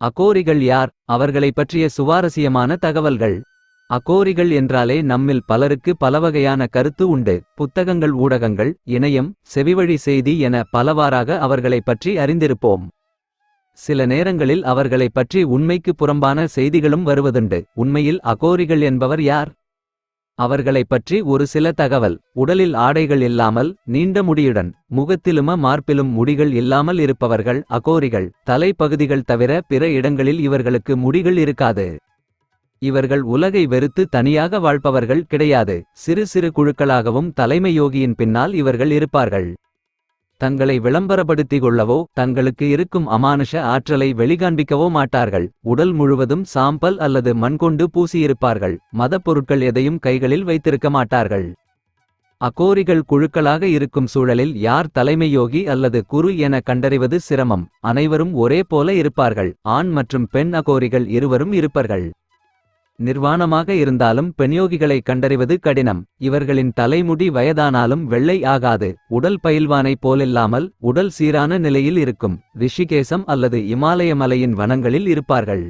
அகோரிகள் யார்? அவர்களைப் பற்றிய சுவாரஸ்யமான தகவல்கள். அகோரிகள் என்றாலே நம்மில் பலருக்கு பலவகையான கருத்து உண்டு. புத்தகங்கள் ஊடகங்கள் இணையம் செவிவழி செய்தி என பலவாறாக அவர்களைப் பற்றி அறிந்திருப்போம். சில நேரங்களில் அவர்களைப் பற்றி உண்மைக்கு புறம்பான செய்திகளும் வருவதுண்டு. உண்மையில் அகோரிகள் என்பவர் யார்? அவர்களைப் பற்றி ஒரு சில தகவல். உடலில் ஆடைகள் இல்லாமல் நீண்ட முடியுடன் முகத்திலும மார்பிலும் முடிகள் இல்லாமல் இருப்பவர்கள் அகோரிகள் தலைப்பகுதிகள் தவிர பிற இடங்களில் இவர்களுக்கு முடிகள் இருக்காது. இவர்கள் உலகை வெறுத்து தனியாக வாழ்பவர்கள் கிடையாது. சிறு சிறு குழுக்களாகவும் தலைமை யோகியின் பின்னால் இவர்கள் இருப்பார்கள். தங்களை விளம்பரப்படுத்திக் கொள்ளவோ தங்களுக்கு இருக்கும் அமானுஷ ஆற்றலை வெளிகாண்பிக்கவோ மாட்டார்கள். உடல் முழுவதும் சாம்பல் அல்லது மண்கொண்டு பூசியிருப்பார்கள். மதப் பொருட்கள் எதையும் கைகளில் வைத்திருக்க மாட்டார்கள். அகோரிகள் குழுக்களாக இருக்கும் சூழலில் யார் தலைமையோகி அல்லது குரு என கண்டறிவது சிரமம். அனைவரும் ஒரே போல இருப்பார்கள். ஆண் மற்றும் பெண் அகோரிகள் இருவரும் இருப்பார்கள். நிர்வாணமாக இருந்தாலும் பெண்யோகிகளை கண்டறிவது கடினம். இவர்களின் தலைமுடி வயதானாலும் வெள்ளை ஆகாது. உடல் பயில்வானைப் போலில்லாமல் உடல் சீரான நிலையில் இருக்கும். ரிஷிகேசம் அல்லது இமாலய மலையின் வனங்களில் இருப்பார்கள்.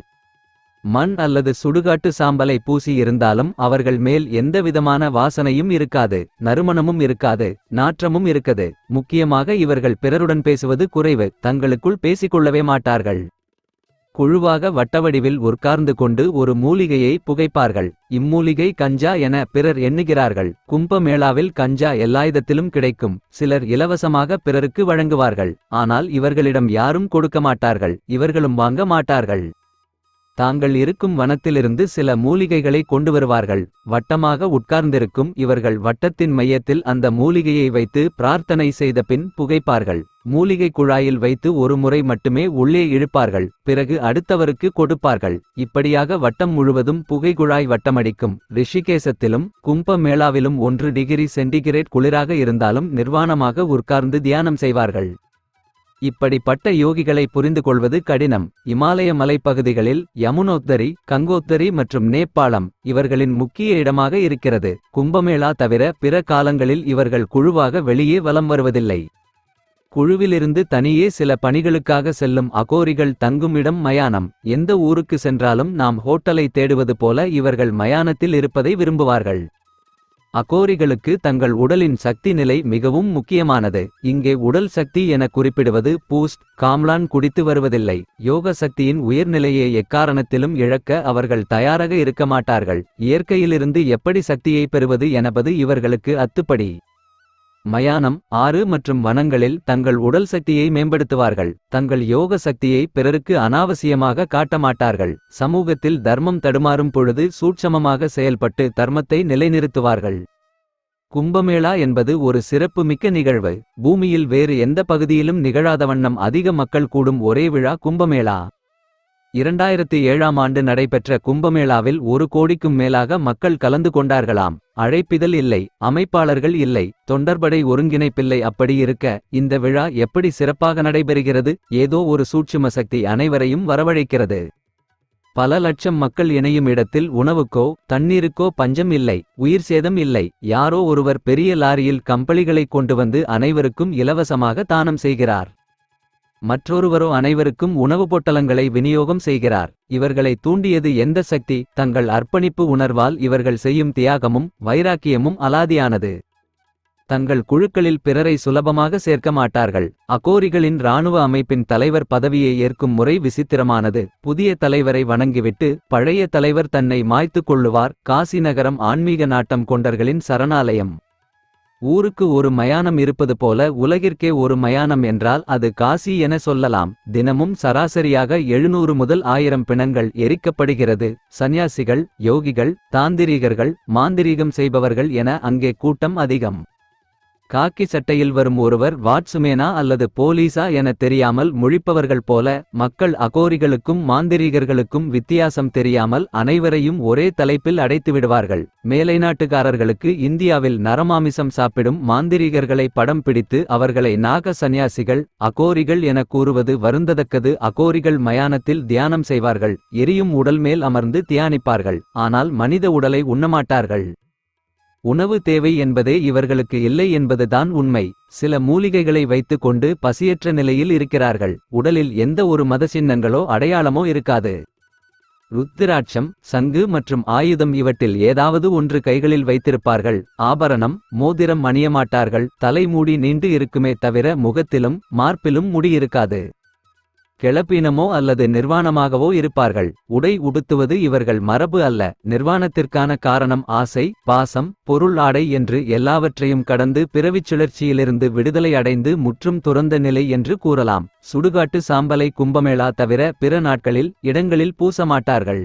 மண் அல்லது சுடுகாட்டு சாம்பலை பூசி இருந்தாலும் அவர்கள் மேல் எந்தவிதமான வாசனையும் இருக்காது. நறுமணமும் இருக்காது. நாற்றமும் இருக்கது. முக்கியமாக இவர்கள் பிறருடன் பேசுவது குறைவு. தங்களுக்குள் பேசிக்கொள்ளவே மாட்டார்கள். குழுவாக வட்டவடிவில் உட்கார்ந்து கொண்டு ஒரு மூலிகையை புகைப்பார்கள். இம்மூலிகை கஞ்சா என பிறர் எண்ணுகிறார்கள். கும்பமேளாவில் கஞ்சா எல்லாயுதத்திலும் கிடைக்கும். சிலர் இலவசமாக பிறருக்கு வழங்குவார்கள். ஆனால் இவர்களிடம் யாரும் கொடுக்க மாட்டார்கள் இவர்களும் வாங்க மாட்டார்கள். தாங்கள் இருக்கும் வனத்திலிருந்து சில மூலிகைகளை கொண்டு வருவார்கள் வட்டமாக உட்கார்ந்திருக்கும் இவர்கள் வட்டத்தின் மையத்தில் அந்த மூலிகையை வைத்து பிரார்த்தனை செய்த பின் புகைப்பார்கள். மூலிகை குழாயில் வைத்து ஒரு முறை மட்டுமே உள்ளே இழுப்பார்கள். பிறகு அடுத்தவருக்கு கொடுப்பார்கள். இப்படியாக வட்டம் முழுவதும் புகை குழாய் வட்டமடிக்கும். ரிஷிகேசத்திலும் கும்ப மேளாவிலும் ஒன்று டிகிரி சென்டிகிரேட் குளிராக இருந்தாலும் நிர்வாணமாக உட்கார்ந்து தியானம் செய்வார்கள். இப்படிப்பட்ட யோகிகளை புரிந்து கொள்வது கடினம். இமாலய மலைப்பகுதிகளில் யமுனோத்தரி கங்கோத்தரி மற்றும் நேபாளம் இவர்களின் முக்கிய இடமாக இருக்கிறது. கும்பமேளா தவிர பிற காலங்களில் இவர்கள் குழுவாக வெளியே வலம் வருவதில்லை. குழுவிலிருந்து தனியே சில பணிகளுக்காக செல்லும் அகோரிகள் தங்கும் இடம் மயானம். எந்த ஊருக்கு சென்றாலும் நாம் ஹோட்டலை தேடுவது போல இவர்கள் மயானத்தில் இருப்பதை விரும்புவார்கள். அகோரிகளுக்கு தங்கள் உடலின் சக்தி நிலை மிகவும் முக்கியமானது. இங்கே உடல் சக்தி என குறிப்பிடுவது பூஸ்ட் காம்லான் குடித்து வருவதில்லை. யோக சக்தியின் உயர்நிலையை எக்காரணத்திலும் இழக்க அவர்கள் தயாராக இருக்க மாட்டார்கள். இயற்கையிலிருந்து எப்படி சக்தியை பெறுவது எனபது இவர்களுக்கு அத்துப்படி. மயானம் ஆறு மற்றும் வனங்களில் தங்கள் உடல் சக்தியை மேம்படுத்துவார்கள். தங்கள் யோக சக்தியை பிறருக்கு அனாவசியமாக காட்டமாட்டார்கள் சமூகத்தில் தர்மம் தடுமாறும் பொழுது சூட்சமமாக செயல்பட்டு தர்மத்தை நிலைநிறுத்துவார்கள். கும்பமேளா என்பது ஒரு சிறப்புமிக்க நிகழ்வு. பூமியில் வேறு எந்த பகுதியிலும் நிகழாத வண்ணம் அதிக மக்கள் கூடும் ஒரே விழா கும்பமேளா. இரண்டாயிரத்து ஏழாம் ஆண்டு நடைபெற்ற கும்பமேளாவில் ஒரு கோடிக்கும் மேலாக மக்கள் கலந்து கொண்டார்களாம். அழைப்பிதழ் இல்லை அமைப்பாளர்கள் இல்லை தொண்டர்படை ஒருங்கிணைப்பில்லை அப்படி இருக்க இந்த விழா எப்படி சிறப்பாக நடைபெறுகிறது? ஏதோ ஒரு சூட்சும சக்தி அனைவரையும் வரவழைக்கிறது. பல லட்சம் மக்கள் இணையும் இடத்தில் உணவுக்கோ தண்ணீருக்கோ பஞ்சம் இல்லை உயிர் சேதம் இல்லை. யாரோ ஒருவர் பெரிய லாரியில் கம்பளிகளை கொண்டு வந்து அனைவருக்கும் இலவசமாக தானம் செய்கிறார். மற்றொருவரோ அனைவருக்கும் உணவு பொட்டலங்களை விநியோகம் செய்கிறார். இவர்களை தூண்டியது எந்த சக்தி? தங்கள் அர்ப்பணிப்பு உணர்வால் இவர்கள் செய்யும் தியாகமும் வைராக்கியமும் அலாதியானது. தங்கள் குழுக்களில் பிறரை சுலபமாக சேர்க்க மாட்டார்கள். அகோரிகளின் இராணுவ அமைப்பின் தலைவர் பதவியை ஏற்கும் முறை விசித்திரமானது. புதிய தலைவரை வணங்கிவிட்டு பழைய தலைவர் தன்னை மாய்த்துக் கொள்ளுவார். காசி நகரம் ஆன்மீக நாட்டம் கொண்டர்களின் சரணாலயம். ஊருக்கு ஒரு மயானம் இருப்பது போல உலகிற்கே ஒரு மயானம் என்றால் அது காசி என சொல்லலாம். தினமும் சராசரியாக எழுநூறு முதல் ஆயிரம் பிணங்கள் எரிக்கப்படுகிறது. சந்நியாசிகள் யோகிகள் தாந்திரீகர்கள் மாந்திரீகம் செய்பவர்கள் என அங்கே கூட்டம் அதிகம். காக்கி சட்டையில் வரும் ஒருவர் வாட்சுமேனா அல்லது போலீசா என தெரியாமல் முழிப்பவர்கள் போல மக்கள் அகோரிகளுக்கும் மாந்திரீகர்களுக்கும் வித்தியாசம் தெரியாமல் அனைவரையும் ஒரே தலைப்பில் அடைத்து விடுவார்கள் மேலைநாட்டுக்காரர்களுக்கு இந்தியாவில் நரமாமிசம் சாப்பிடும் மாந்திரீகர்களை படம் பிடித்து அவர்களை நாக சந்நியாசிகள் அகோரிகள் என கூறுவது வருந்ததக்கது அகோரிகள் மயானத்தில் தியானம் செய்வார்கள் எரியும் உடல் மேல் அமர்ந்து தியானிப்பார்கள் ஆனால் மனித உடலை உண்ணமாட்டார்கள் உணவு தேவை என்பதே இவர்களுக்கு இல்லை என்பதுதான் உண்மை. சில மூலிகைகளை வைத்துக் கொண்டு பசியற்ற நிலையில் இருக்கிறார்கள். உடலில் எந்த ஒரு மத சின்னங்களோ அடையாளமோ இருக்காது. ருத்திராட்சம் சங்கு மற்றும் ஆயுதம் இவற்றில் ஏதாவது ஒன்று கைகளில் வைத்திருப்பார்கள். ஆபரணம் மோதிரம் அணியமாட்டார்கள். தலைமூடி நீண்டு இருக்குமே தவிர முகத்திலும் மார்பிலும் முடியிருக்காது கிளப்பீனமோ அல்லது நிர்வாணமாகவோ இருப்பார்கள். உடை உடுத்துவது இவர்கள் மரபு அல்ல. நிர்வாணத்திற்கான காரணம் ஆசை பாசம் பொருள் ஆடை என்று எல்லாவற்றையும் கடந்து பிறவிச் சுழற்சியிலிருந்து விடுதலை அடைந்து முற்றும் துறந்த நிலை என்று கூறலாம். சுடுகாட்டு சாம்பலை கும்பமேளா தவிர பிற நாட்களில் இடங்களில் பூசமாட்டார்கள்.